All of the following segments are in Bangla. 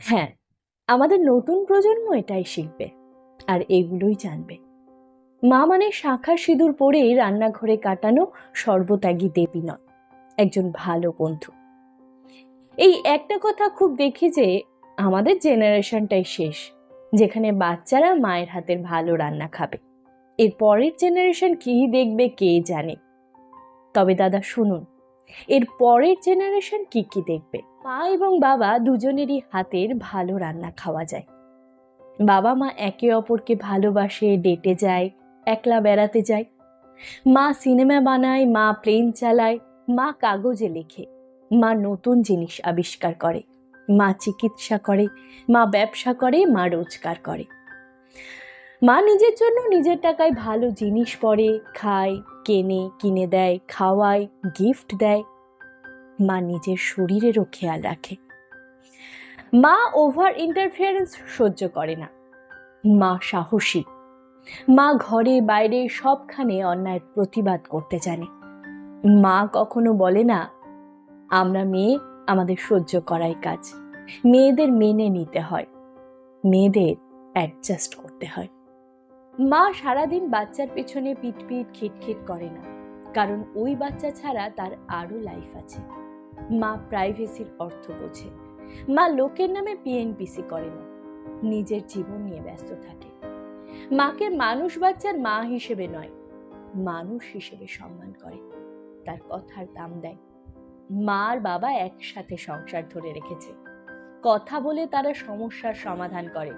হ্যাঁ আমাদের নতুন প্রজন্ম এটাই শিখবে আর এগুলোই জানবে। মা মানে শাখা সিঁদুর পরে রান্নাঘরে কাটানো সর্বত্যাগী দেবী নয়, একজন ভালো বন্ধু। এই একটা কথা খুব দেখি যে আমাদের জেনারেশনটাই শেষ, যেখানে বাচ্চারা মায়ের হাতের ভালো রান্না খাবে। এর পরের জেনারেশন কী দেখবে কে জানে? তবে দাদা, শুনুন এর পরের জেনারেশন কি কি দেখবে? মা এবং বাবা দুজনেরই হাতের ভালো রান্না খাওয়া যায়। বাবা মা একে অপরকে ভালোবাসে, ডেটে যায়, একলা বেড়াতে যায়। মা সিনেমা বানায়, মা প্লেন চালায়, মা কাগজে লেখে, মা নতুন জিনিস আবিষ্কার করে, মা চিকিৎসা করে, মা ব্যবসা করে, মা রোজগার করে। মা নিজের জন্য নিজের টাকায় ভালো জিনিস পরে, খায়, কেনে, কিনে দেয়, খাওয়ায় গিফট দেয় মা নিজের শরীরেরও খেয়াল রাখে। মা ওভার ইন্টারফিয়ারেন্স সহ্য করে না। মা সাহসী। মা ঘরে, বাইরে সবখানে অন্যায়ের প্রতিবাদ করতে জানে। মা কখনো বলে না, আমরা মেয়ে, আমাদের সহ্য করাই কাজ। মেয়েদের মেনে নিতে হয়। মেয়েদের অ্যাডজাস্ট করতে হয়। মা সারাদিন বাচ্চার পেছনে পিটপিট খিটখিট করে না। কারণ ওই বাচ্চা ছাড়া তার আরও লাইফ আছে। মা প্রাইভেসির অর্থ বোঝে। মা লোকের নামে পিএনপিসি করে না নিজের জীবন নিয়ে ব্যস্ত থাকে। মাকে মানুষ বাচ্চার মা হিসেবে নয়, মানুষ হিসেবে সম্মান করে। তার কথার দাম দেয়। মা আর বাবা একসাথে সংসার ধরে রেখেছে। কথা বলে তারা সমস্যার সমাধান করে।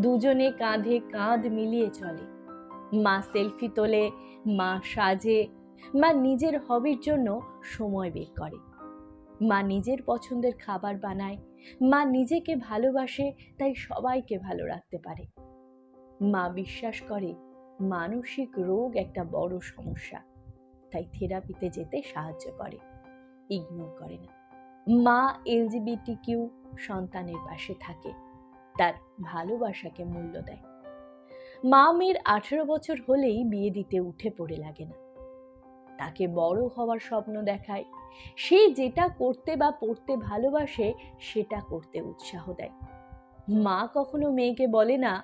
দুজনে কাঁধে কাঁধ মিলিয়ে চলে। মা সেলফি তোলে, মা সাজে, মা নিজের হবির জন্য সময় বের করে। মা নিজের পছন্দের খাবার বানায়। মা নিজেকে ভালোবাসে, তাই সবাইকে ভালো রাখতে পারে। মা বিশ্বাস করে, মানসিক রোগ একটা বড় সমস্যা, তাই থেরাপিতে যেতে সাহায্য করে ইগনোর করে না। মা এলজিবিটি কিউ সন্তানের পাশে থাকে, তার ভালোবাসাকে মূল্য দেয়। মা মেয়ের আঠেরো বছর হলেই বিয়ে দিতে উঠে পড়ে লাগে না। তাকে বড় হওয়ার স্বপ্ন দেখায়। সে যেটা করতে বা পড়তে ভালোবাসে, সেটা করতে উৎসাহ দেয়। মা কখনো মেয়েকে বলে না,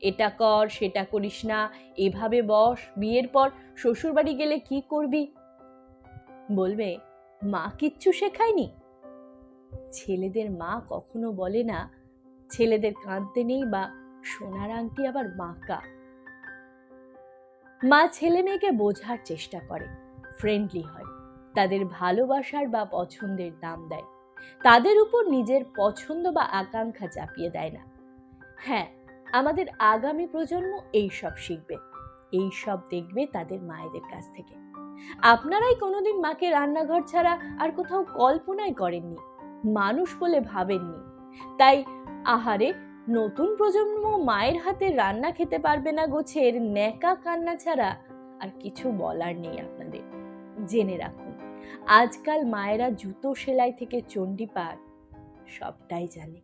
এটা কর, সেটা করিস না, এভাবে বস, বিয়ের পর শ্বশুরবাড়ি গেলে কি করবি? বলবে, মা কিচ্ছু শেখায়নি। ছেলেদের মা কখনো বলে না, ছেলেদের কাঁদতে নেই বা সোনার আংটি আবার বাঁকা। মা ছেলে মেয়েকে বোঝার চেষ্টা করে। ফ্রেন্ডলি হয়। তাদের ভালোবাসার বা পছন্দের দাম দেয়। তাদের উপর নিজের পছন্দ বা আকাঙ্ক্ষা চাপিয়ে দেয় না। হ্যাঁ আমাদের আগামী প্রজন্ম এই সব শিখবে। এই সব দেখবে তাদের মায়েদের কাছ থেকে। আপনারাই কোনোদিন মাকে রান্নাঘর ছাড়া আর কোথাও কল্পনাই করেননি। মানুষ বলে ভাবেননি। তাই, আহারে, নতুন প্রজন্ম মায়ের হাতে রান্না খেতে পারবে না গোছের ন্যাকা কান্না ছাড়া আর কিছু বলার নেই আপনাদের। জেনে রাখুন আজকাল মায়েরা জুতো সেলাই থেকে চণ্ডীপাঠ সবটাই জানে।